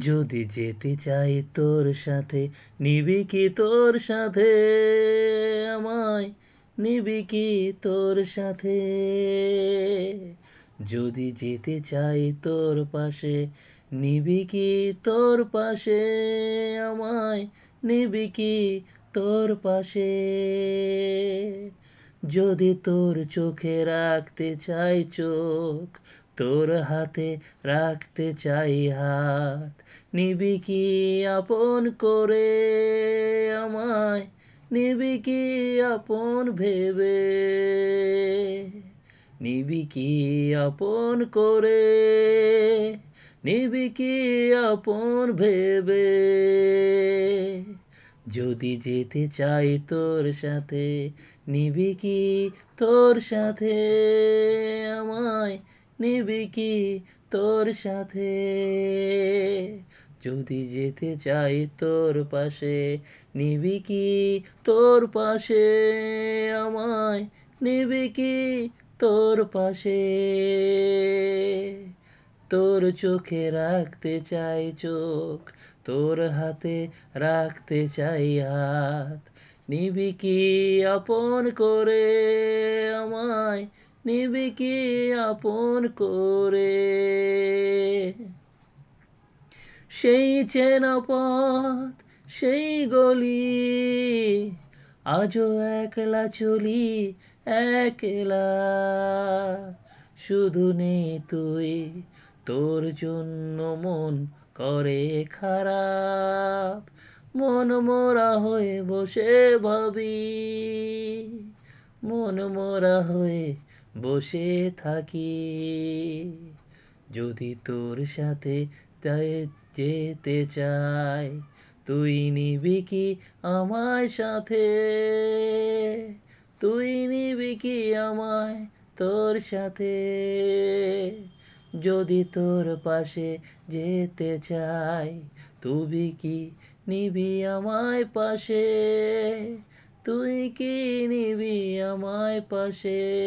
যদি যেতে চাই তোর সাথে, নিবি কি তোর সাথে? আমায় নিবি কি তোর সাথে? যদি যেতে চাই তোর পাশে, নিবি কি তোর পাশে? আমায় নিবি কি তোর পাশে? যদি তোর চোখে রাখতে চাই চোখ তোর হাতে রাখতে চাই হাত। নিবি কি আপন করে আমায়? নিবি কি আপন ভেবে? নিবি কি আপন করে? নিবি কি আপন ভেবে? যদি যেতে চাই তোর সাথে, নিবি কি তোর সাথে আমায়? নিবি কি তোর সাথে? যদি যেতে চাই তোর পাশে, নিবি কি তোর পাশে? আমায় নিবি কি তোর পাশে? তোর চোখে রাখতে চাই চোখ, তোর হাতে রাখতে চাই হাত। নিবি কি আপন করে আমায় নিবি কি আপন করে। সেই চেনা পথ সেই গলি, আজও একলা চলি, একলা। শুধু নেই তুই, তোর জন্য মন করে খারাপ। মন মোরা হয়ে বসে ভাবি, মন মোরা হয়ে বসে থাকি। যদি তোর সাথে যেতে চাই, তুই নিবি কি আমায় সাথে? তুই নিবি কি আমায় তোর সাথে? যদি তোর পাশে যেতে চাই, তুই কি নিবি আমায় পাশে? তুই কি নিবি আমায় পাশে?